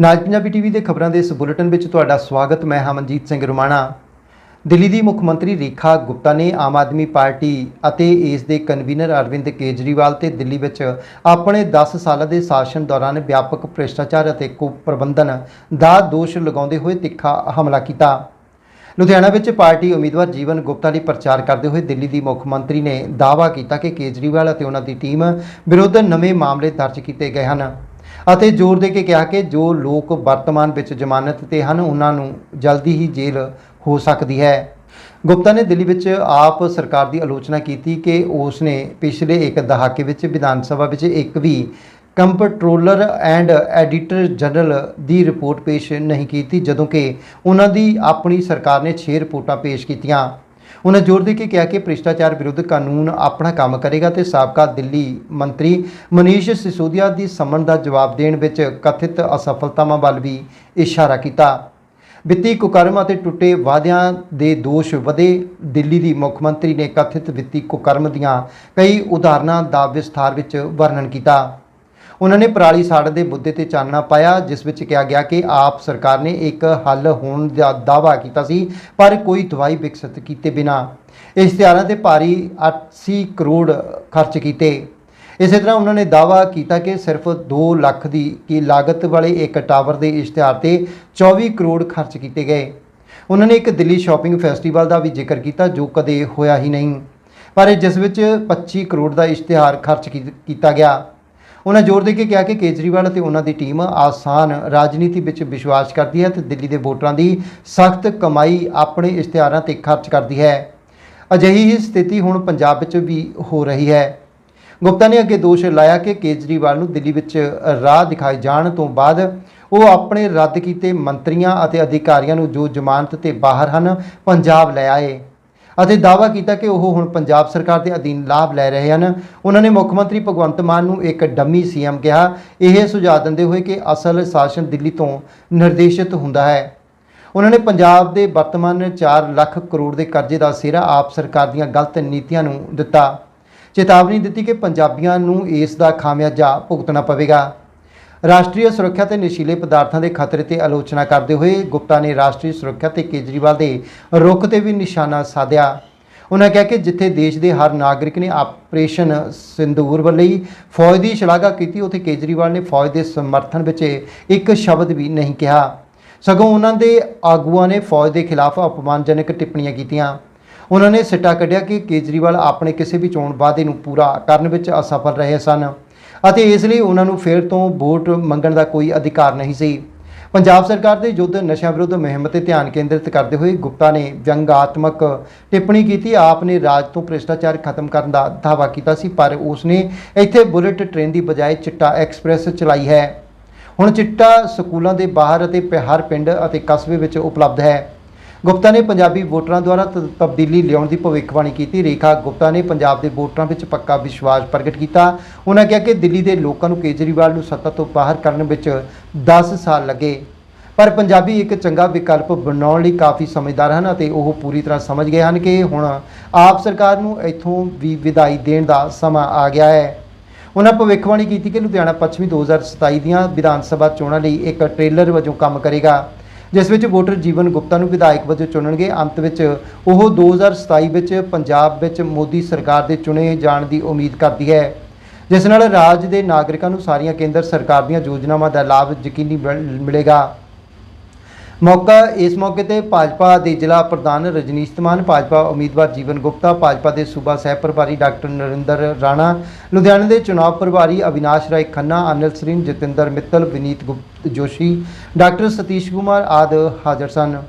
ਨਾਜ Punjabi TV ਦੇ ਖਬਰਾਂ ਦੇ ਇਸ ਬੁਲੇਟਿਨ ਵਿੱਚ ਤੁਹਾਡਾ ਸਵਾਗਤ, ਮੈਂ ਹਮਨਜੀਤ ਸਿੰਘ ਰੁਮਾਣਾ। ਦਿੱਲੀ ਦੀ ਮੁੱਖ ਮੰਤਰੀ ਰੇਖਾ ਗੁਪਤਾ ਨੇ ਆਮ ਆਦਮੀ ਪਾਰਟੀ ਅਤੇ ਇਸ ਦੇ ਕਨਵੀਨਰ ਅਰਵਿੰਦ ਕੇਜਰੀਵਾਲ ਤੇ ਦਿੱਲੀ ਵਿੱਚ ਆਪਣੇ 10 ਸਾਲਾਂ ਦੇ ਸ਼ਾਸਨ ਦੌਰਾਨ ਵਿਆਪਕ ਭ੍ਰਿਸ਼ਟਾਚਾਰ ਅਤੇ ਕੁਪ੍ਰਬੰਧਨ ਦਾ ਦੋਸ਼ ਲਗਾਉਂਦੇ ਹੋਏ ਤਿੱਖਾ ਹਮਲਾ ਕੀਤਾ। ਲੁਧਿਆਣਾ ਵਿੱਚ ਪਾਰਟੀ ਉਮੀਦਵਾਰ ਜੀਵਨ ਗੁਪਤਾ ਲਈ ਪ੍ਰਚਾਰ ਕਰਦੇ ਹੋਏ ਦਿੱਲੀ ਦੀ ਮੁੱਖ ਮੰਤਰੀ ਨੇ ਦਾਅਵਾ ਕੀਤਾ ਕਿ ਕੇਜਰੀਵਾਲ ਅਤੇ ਉਹਨਾਂ ਦੀ ਟੀਮ ਵਿਰੁੱਧ ਨਵੇਂ ਮਾਮਲੇ ਦਰਜ ਕੀਤੇ ਗਏ ਹਨ। ਅਤੇ ਜ਼ੋਰ ਦੇ ਕੇ ਕਿਹਾ ਕਿ ਜੋ ਲੋਕ ਵਰਤਮਾਨ ਵਿੱਚ ਜ਼ਮਾਨਤ ਤੇ ਹਨ, ਉਹਨਾਂ ਨੂੰ ਜਲਦੀ ਹੀ ਜੇਲ੍ਹ ਹੋ ਸਕਦੀ ਹੈ। ਗੁਪਤਾ ਨੇ ਦਿੱਲੀ ਵਿੱਚ ਆਪ ਸਰਕਾਰ ਦੀ ਆਲੋਚਨਾ ਕੀਤੀ ਕਿ ਉਸ ਨੇ ਪਿਛਲੇ ਇੱਕ ਦਹਾਕੇ ਵਿੱਚ ਵਿਧਾਨ ਸਭਾ ਵਿੱਚ ਇੱਕ ਵੀ ਕੰਪਟਰੋਲਰ ਐਂਡ ਐਡੀਟਰ ਜਨਰਲ ਦੀ ਰਿਪੋਰਟ ਪੇਸ਼ ਨਹੀਂ ਕੀਤੀ, ਜਦੋਂ ਕਿ ਉਹਨਾਂ ਦੀ ਆਪਣੀ ਸਰਕਾਰ ਨੇ 6 ਰਿਪੋਰਟਾਂ ਪੇਸ਼ ਕੀਤੀਆਂ। ਉਹਨਾਂ ਜ਼ੋਰ ਦੇ ਕੇ ਕਿਹਾ ਕਿ ਭ੍ਰਿਸ਼ਟਾਚਾਰ ਵਿਰੁੱਧ ਕਾਨੂੰਨ ਆਪਣਾ ਕੰਮ ਕਰੇਗਾ ਤੇ ਸਾਬਕਾ ਦਿੱਲੀ ਮੰਤਰੀ ਮਨੀਸ਼ ਸਿਸੋਦੀਆ ਦੀ ਸਮਨ ਦਾ ਜਵਾਬ ਦੇਣ ਵਿੱਚ ਕਥਿਤ ਅਸਫਲਤਾਵਾਂ ਵੱਲ ਵੀ ਇਸ਼ਾਰਾ ਕੀਤਾ। ਵਿੱਤੀ ਕੁਕਰਮ ਅਤੇ ਟੁੱਟੇ ਵਾਅਦਿਆਂ ਦੇ ਦੋਸ਼ ਵਧੇ। ਦਿੱਲੀ ਦੀ ਮੁੱਖ ਮੰਤਰੀ ਨੇ ਕਥਿਤ ਵਿੱਤੀ ਕੁਕਰਮ ਦੀਆਂ ਕਈ ਉਦਾਹਰਨਾਂ ਦਾ ਵਿਸਥਾਰ ਵਿੱਚ ਵਰਣਨ ਕੀਤਾ। ਉਹਨਾਂ ਨੇ ਪਰਾਲੀ ਸਾੜ ਦੇ ਮੁੱਦੇ ਤੇ ਚਾਨਣਾ ਪਾਇਆ, ਜਿਸ ਵਿੱਚ ਕਿਹਾ ਗਿਆ ਕਿ ਆਪ ਸਰਕਾਰ ਨੇ ਇੱਕ ਹੱਲ ਹੋਣ ਦਾ ਦਾਅਵਾ ਕੀਤਾ ਸੀ, ਪਰ ਕੋਈ ਦਵਾਈ ਵਿਕਸਿਤ ਕੀਤੇ ਬਿਨਾ। ਇਸ਼ਤਿਹਾਰਾਂ ਤੇ ਭਾਰੀ 80 ਕਰੋੜ ਖਰਚ ਕੀਤੇ। ਇਸੇ ਤਰ੍ਹਾਂ ਉਹਨਾਂ ਨੇ ਦਾਅਵਾ ਕੀਤਾ ਕਿ ਸਿਰਫ 2 ਲੱਖ ਦੀ ਕੀ ਲਾਗਤ ਵਾਲੇ ਇੱਕ ਟਾਵਰ ਦੇ ਇਸ਼ਤਿਹਾਰ ਤੇ 24 ਕਰੋੜ ਖਰਚ ਕੀਤੇ ਗਏ। ਉਹਨਾਂ ਨੇ ਇੱਕ ਦਿੱਲੀ ਸ਼ਾਪਿੰਗ ਫੈਸਟੀਵਲ ਦਾ ਵੀ ਜ਼ਿਕਰ ਕੀਤਾ, ਜੋ ਕਦੇ ਹੋਇਆ ਹੀ ਨਹੀਂ। ਪਰ ਜਿਸ ਵਿੱਚ 25 ਕਰੋੜ ਦਾ ਇਸ਼ਤਿਹਾਰ ਖਰਚ ਕੀ- ਕੀਤਾ ਗਿਆ। ਉਹਨਾਂ ਜ਼ੋਰ ਦੇ ਕੇ ਕਿਹਾ ਕਿ ਕੇਜਰੀਵਾਲ ਅਤੇ ਉਹਨਾਂ ਦੀ ਟੀਮ ਆਸਾਨ ਰਾਜਨੀਤੀ ਵਿੱਚ ਵਿਸ਼ਵਾਸ ਕਰਦੀ ਹੈ ਤੇ ਦਿੱਲੀ ਦੇ ਵੋਟਰਾਂ ਦੀ ਸਖਤ ਕਮਾਈ ਆਪਣੇ ਇਸ਼ਤਿਹਾਰਾਂ ਤੇ ਖਰਚ ਕਰਦੀ ਹੈ। ਅਜਿਹੀ ਹੀ ਸਥਿਤੀ ਹੁਣ ਪੰਜਾਬ ਵਿੱਚ ਵੀ ਹੋ ਰਹੀ ਹੈ। ਗੁਪਤਾ ਨੇ ਅੱਗੇ ਦੋਸ਼ ਲਾਇਆ ਕਿ ਕੇਜਰੀਵਾਲ ਨੂੰ ਦਿੱਲੀ ਵਿੱਚ ਰਾਹ ਦਿਖਾਏ ਜਾਣ ਤੋਂ ਬਾਅਦ ਉਹ ਆਪਣੇ ਰੱਦ ਕੀਤੇ ਮੰਤਰੀਆਂ ਅਤੇ ਅਧਿਕਾਰੀਆਂ ਨੂੰ ਜੋ ਜ਼ਮਾਨਤ ਤੇ ਬਾਹਰ ਹਨ, ਪੰਜਾਬ ਲੈ ਆਏ। ਅਤੇ ਦਾਅਵਾ ਕੀਤਾ ਕਿ ਉਹ ਹੁਣ ਪੰਜਾਬ ਸਰਕਾਰ ਦੇ ਅਧੀਨ ਲਾਭ ਲੈ ਰਹੇ ਹਨ। ਉਹਨਾਂ ਨੇ ਮੁੱਖ ਮੰਤਰੀ ਭਗਵੰਤ ਮਾਨ ਨੂੰ ਇੱਕ ਡੰਮੀ ਸੀਐਮ ਕਿਹਾ। ਇਹ ਸੁਝਾਅ ਦਿੰਦੇ ਹੋਏ ਕਿ ਅਸਲ ਸ਼ਾਸਨ ਦਿੱਲੀ ਤੋਂ ਨਿਰਦੇਸ਼ਿਤ ਹੁੰਦਾ ਹੈ। ਉਹਨਾਂ ਨੇ ਪੰਜਾਬ ਦੇ ਵਰਤਮਾਨ 4 ਲੱਖ ਕਰੋੜ ਦੇ ਕਰਜ਼ੇ ਦਾ ਸਿਹਰਾ ਆਪ ਸਰਕਾਰ ਦੀਆਂ ਗਲਤ ਨੀਤੀਆਂ ਨੂੰ ਦਿੱਤਾ। ਚੇਤਾਵਨੀ ਦਿੱਤੀ ਕਿ ਪੰਜਾਬੀਆਂ ਨੂੰ ਇਸ ਦਾ ਖਾਮਿਆਜਾ ਭੁਗਤਣਾ ਪਵੇਗਾ। ਰਾਸ਼ਟਰੀ ਸੁਰੱਖਿਆ ਤੇ ਨਸ਼ੀਲੇ ਪਦਾਰਥਾਂ ਦੇ ਖਤਰੇ ਤੇ ਆਲੋਚਨਾ ਕਰਦੇ ਹੋਏ ਗੁਪਤਾ ਨੇ ਰਾਸ਼ਟਰੀ ਸੁਰੱਖਿਆ ਤੇ ਕੇਜਰੀਵਾਲ ਦੇ ਰੁਖ ਤੇ ਵੀ ਨਿਸ਼ਾਨਾ ਸਾਧਿਆ। ਉਹਨਾਂ ਕਿਹਾ ਕਿ ਜਿੱਥੇ ਦੇਸ਼ ਦੇ ਹਰ ਨਾਗਰਿਕ ਨੇ ਆਪਰੇਸ਼ਨ ਸਿੰਦੂਰ ਲਈ ਫੌਜ ਦੀ ਸ਼ਲਾਘਾ ਕੀਤੀ, ਉੱਥੇ ਕੇਜਰੀਵਾਲ ਨੇ ਫੌਜ ਦੇ ਸਮਰਥਨ ਵਿੱਚ ਇੱਕ ਸ਼ਬਦ ਵੀ ਨਹੀਂ ਕਿਹਾ। ਸਗੋਂ ਉਹਨਾਂ ਦੇ ਆਗੂਆਂ ਨੇ ਫੌਜ ਦੇ ਖਿਲਾਫ ਅਪਮਾਨਜਨਕ ਟਿੱਪਣੀਆਂ ਕੀਤੀਆਂ। ਉਹਨਾਂ ਨੇ ਸਿੱਟਾ ਕੱਢਿਆ ਕਿ ਕੇਜਰੀਵਾਲ ਆਪਣੇ ਕਿਸੇ ਵੀ ਚੋਣ ਵਾਅਦੇ ਨੂੰ ਪੂਰਾ ਕਰਨ ਵਿੱਚ ਅਸਫਲ ਰਹੇ ਸਨ। ਅਤੇ ਇਸ ਲਈ ਉਹਨਾਂ ਨੂੰ ਫਿਰ ਤੋਂ ਵੋਟ ਮੰਗਣ ਦਾ ਕੋਈ ਅਧਿਕਾਰ ਨਹੀਂ ਸੀ। ਪੰਜਾਬ ਸਰਕਾਰ ਦੇ ਯੁੱਧ ਨਸ਼ਾ ਵਿਰੁੱਧ ਮੁਹਿੰਮ ਤੇ ਧਿਆਨ ਕੇਂਦਰਿਤ ਕਰਦੇ ਹੋਏ ਗੁਪਤਾ ਨੇ ਵਿਅੰਗਾਤਮਕ ਟਿੱਪਣੀ ਕੀਤੀ। ਆਪ ਨੇ ਰਾਜ ਤੋਂ ਭ੍ਰਿਸ਼ਟਾਚਾਰ ਖਤਮ ਕਰਨ ਦਾ ਦਾਅਵਾ ਕੀਤਾ ਸੀ, ਪਰ ਉਸ ਨੇ ਇੱਥੇ ਬੁਲੇਟ ਟ੍ਰੇਨ ਦੀ ਬਜਾਏ ਚਿੱਟਾ ਐਕਸਪ੍ਰੈਸ ਚਲਾਈ ਹੈ। ਹੁਣ ਚਿੱਟਾ ਸਕੂਲਾਂ ਦੇ ਬਾਹਰ ਅਤੇ ਪ- ਹਰ ਪਿੰਡ ਅਤੇ ਕਸਬੇ ਵਿੱਚ ਉਪਲਬਧ ਹੈ। ਗੁਪਤਾ ਨੇ ਪੰਜਾਬੀ ਵੋਟਰਾਂ ਦੁਆਰਾ ਤ- ਤਬਦੀਲੀ ਲਿਆਉਣ ਦੀ ਭਵਿੱਖਬਾਣੀ ਕੀਤੀ। ਰੇਖਾ ਗੁਪਤਾ ਨੇ ਪੰਜਾਬ ਦੇ ਵੋਟਰਾਂ ਵਿੱਚ ਪੱਕਾ ਵਿਸ਼ਵਾਸ ਪ੍ਰਗਟ ਕੀਤਾ। ਉਹਨਾਂ ਕਿਹਾ ਕਿ ਦਿੱਲੀ ਦੇ ਲੋਕਾਂ ਨੂੰ ਕੇਜਰੀਵਾਲ ਨੂੰ ਸੱਤਾ ਤੋਂ ਬਾਹਰ ਕਰਨ ਵਿੱਚ 10 ਸਾਲ ਲੱਗੇ। ਪਰ ਪੰਜਾਬੀ ਇੱਕ ਚੰਗਾ ਵਿਕਲਪ ਬਣਾਉਣ ਲਈ ਕਾਫੀ ਸਮਝਦਾਰ ਹਨ ਅਤੇ ਉਹ ਪੂਰੀ ਤਰ੍ਹਾਂ ਸਮਝ ਗਏ ਹਨ ਕਿ ਹੁਣ ਆਪ ਸਰਕਾਰ ਨੂੰ ਇੱਥੋਂ ਵੀ ਵਿਦਾਈ ਦੇਣ ਦਾ ਸਮਾਂ ਆ ਗਿਆ ਹੈ। ਉਹਨਾਂ ਭਵਿੱਖਬਾਣੀ ਕੀਤੀ ਕਿ ਲੁਧਿਆਣਾ ਪੱਛਮੀ 2027 ਦੀਆਂ ਵਿਧਾਨ ਸਭਾ ਚੋਣਾਂ ਲਈ ਇੱਕ ਟ੍ਰੇਲਰ ਵਜੋਂ ਕੰਮ ਕਰੇਗਾ। ਜਿਸ ਵਿੱਚ ਵੋਟਰ ਜੀਵਨ ਗੁਪਤਾ ਨੂੰ ਵਿਧਾਇਕ ਵਜੋਂ ਚੁਣਨਗੇ। ਅੰਤ ਵਿੱਚ ਉਹ 2027 ਵਿੱਚ ਪੰਜਾਬ ਵਿੱਚ ਮੋਦੀ ਸਰਕਾਰ ਦੇ ਚੁਣੇ ਜਾਣ ਦੀ ਉਮੀਦ ਕਰਦੀ ਹੈ। ਜਿਸ ਨਾਲ ਰਾਜ ਦੇ ਨਾਗਰਿਕਾਂ ਨੂੰ ਸਾਰੀਆਂ ਕੇਂਦਰ ਸਰਕਾਰ ਦੀਆਂ ਯੋਜਨਾਵਾਂ ਦਾ ਲਾਭ ਯਕੀਨੀ ਮਿਲ- ਮਿਲੇਗਾ। ਮੌਕਾ, ਇਸ ਮੌਕੇ ਤੇ ਭਾਜਪਾ ਦੇ ਜ਼ਿਲ੍ਹਾ ਪ੍ਰਧਾਨ ਰਜਨੀਸ਼ ਧਮਾਨ ਭਾਜਪਾ ਉਮੀਦਵਾਰ ਜੀਵਨ ਗੁਪਤਾ, ਭਾਜਪਾ ਦੇ ਸੂਬਾ ਸਹਿ ਪ੍ਰਭਾਰੀ ਡਾਕਟਰ ਨਰਿੰਦਰ ਰਾਣਾ, ਲੁਧਿਆਣਾ ਦੇ ਚੁਣਾਵ ਪ੍ਰਭਾਰੀ ਅਵਿਨਾਸ਼ ਰਾਏ ਖੰਨਾ, ਅਨਿਲ ਸਰੀਨ, ਜਤਿੰਦਰ ਮਿੱਤਲ, ਵਿਨੀਤ ਗੁਪਤ ਜੋਸ਼ੀ, ਡਾਕਟਰ ਸਤੀਸ਼ ਕੁਮਾਰ ਆਦਿ ਹਾਜ਼ਰ ਸਨ।